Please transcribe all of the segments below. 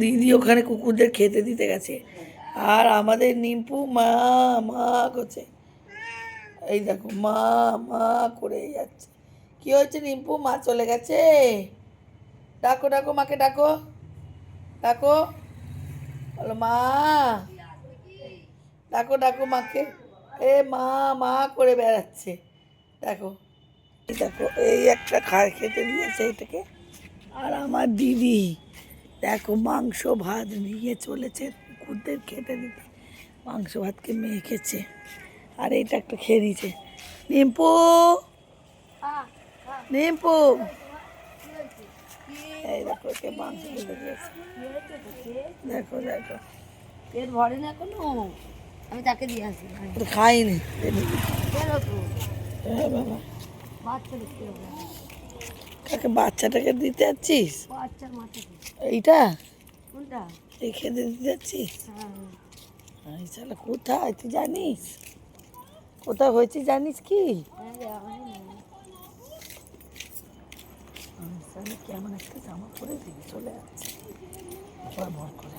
দিদি ওখানে কুকুরদের খেতে দিতে গেছে। আর আমাদের নিম্পু মা মা করছে। এই দেখো, মা মা করে যাচ্ছে। কি হয়েছে নিম্পু? মা চলে গেছে? ডাকো ডাকো, মাকে ডাকো। ডাকো। বলো, মা। ডাকো ডাকো, মাকে। এ মা মা করে বেড়াচ্ছে। দেখো দেখো, এই একটা খায় খেতে দিয়েছে এটাকে। আর আমার দিদি। দেখো মাংস ভাত নিয়ে চলেছে কুকুরদের খেতে দিতে। মাংস ভাতকে মেখেছে আর এটা একটা খেয়ে নিয়েছে। নিম্পু! নিম্পু! এই দেখো ওকে মাংস খেতে দিয়েছে। দেখো দেখো। পেট ভরে না কোনো? আমি তাকে দিয়ে আসি। তো খাইনি। হ্যাঁ বাবা। বাচ্চা কাকে বাচ্চাটাকে দিতে যাচ্ছিস? এইটা? কোনটা? এই খেতে দিতে যাচ্ছিস? হ্যাঁ। শালা কোথায়? তুই জানিস? কোথায় হয়েছে জানিস কি? হ্যাঁ কেমন একটা জামা পরে চলে যাচ্ছে। ভর ভর করে।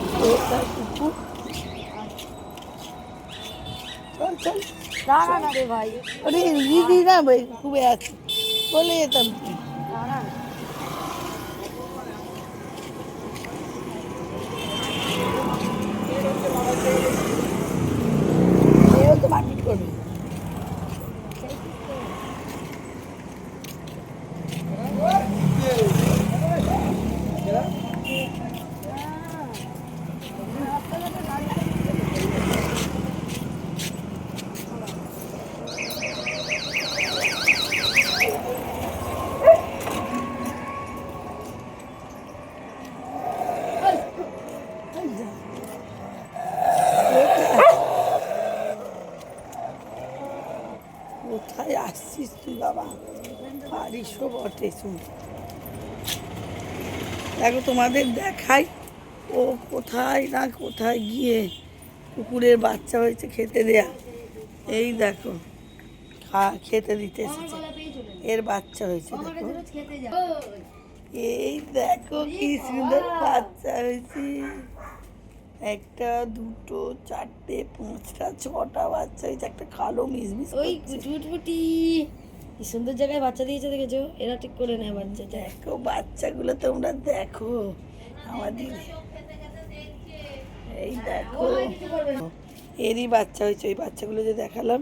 বসছে শাশুড়ি না। কোথায় কুকুর চল চল দাঁড়া না রে ভাই ওরে দিদি না ভাই খুবই আছে বলে যেতাম কি দাঁড়া না। এও তো মারপিট করবে কোথায় আসছিস তুই বাবা পারিসও বটে শুন দেখো তোমাদের দেখাই ও কোথায় না কোথায় গিয়ে কুকুরের বাচ্চা হয়েছে খেতে দেয়া। এই দেখো খা খেতে দিতে এসেছে। এর বাচ্চা হয়েছে দেখো। এই দেখো কি সুন্দর বাচ্চা হয়েছে। একটা দুটো চারটে পাঁচটা ছটা বাচ্চা হয়েছে একটা কালো মিসমিস ওই করছে। কি সুন্দর জায়গায় বাচ্চা দিয়েছে দেখেছ? এরা ঠিক করে নেয় বাচ্চা দেখো বাচ্চাগুলো তোমরা দেখো। আমাদের এই দেখো। এরই বাচ্চা হয়েছে। ওই বাচ্চাগুলো যে দেখালাম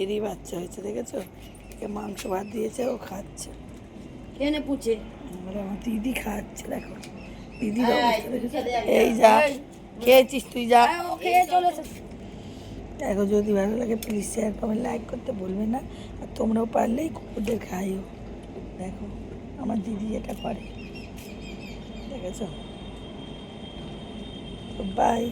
এরই বাচ্চা হয়েছে দেখেছ? একে মাংস ভাত দিয়েছে ও খাচ্ছে। পুছে? আর আমার দিদি খাচ্ছে দেখো। দিদি এই যা খেয়েছিস তুই যা। খেয়ে চলেছে। দেখো যদি ভালো লাগে প্লিজ শেয়ার কমেন্ট লাইক করতে বলবে না। আর তোমরাও পারলেই কুকুরদের খাইও। দেখো, আমার দিদি এটা করে। দেখেছ? বাই